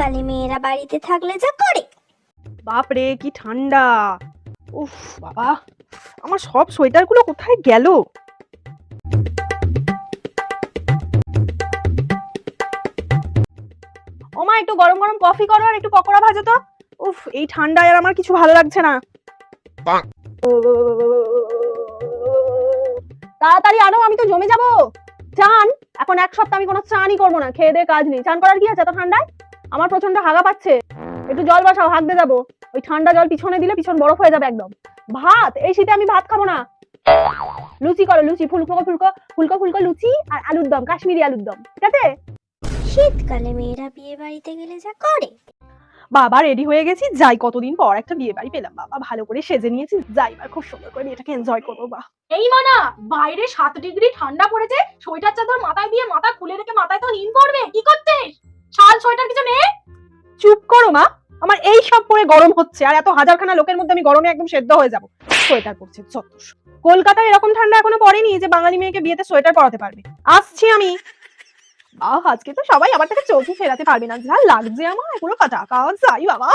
শীতকালে মেয়েরা বাড়িতে থাকলে যা করে। বাপরে, কি ঠান্ডা। উফ, বাবা। আমার সব সোয়েটারগুলো কোথায় গেল? ওমা, একটু গরম গরম কফি করো আর একটু পকোড়া ভাজো তো। উফ, এই ঠান্ডায় আর আমার কিছু ভালো লাগছে না। তাড়াতাড়ি আনো, আমি তো জমে যাব। চান, এখন এক সপ্তাহ আমি কোনো চানই করব না। খেয়ে দিয়ে কাজ নেই। চান করার কি আছে এত ঠান্ডায়? আমার প্রচণ্ড হাগা পাচ্ছে। একটু জল বসাও হাঁকতে যাব। ওই ঠান্ডা জল পিছনে দিলে পিছন বরফ হয়ে যাবে একদম। ভাত এই শীতে আমি ভাত খাব না। লুচি করো লুচি ফুলকো ফুলকো ফুলকো ফুলকো লুচি আর আলুর দম কাশ্মীরি আলুর দম। ঠিক আছে? শীতকালে মেয়েরা বিয়ে বাড়িতে গেলে যা করে। বাবা রেডি হয়ে গেছি। যাই কতদিন পর একটা বিয়ে বাড়ি পেলাম। বাবা ভালো করে সেজে নিয়েছি। যাই এবার খুব সুন্দর করে বিয়েটাকে এনজয় করব বা এই মানা বাইরে সাত ডিগ্রি ঠান্ডা পড়েছে সোয়েটার চাদর মাথায় দিয়ে মাথা খুলে রেখে মাথায় তো হিম পড়বে কি চুপ করো, মা। আমার এই সব পরে গরম হচ্ছে, আর এত হাজারখানা লোকের মধ্যে আমি গরমে একদম সেদ্ধ হয়ে যাব। সোয়েটার পরছে যত কলকাতায় এরকম ঠান্ডা এখনও পড়েনি যে বাঙালি মেয়েকে বিয়েতে সোয়েটার পরাতে পারবে। আসছি আমি। আজকে তো সবাই আমার থেকে চোখই ফেরাতে পারবে না। যা লাগছে আমার, পুরো কাটা কাজ যাই বাবা।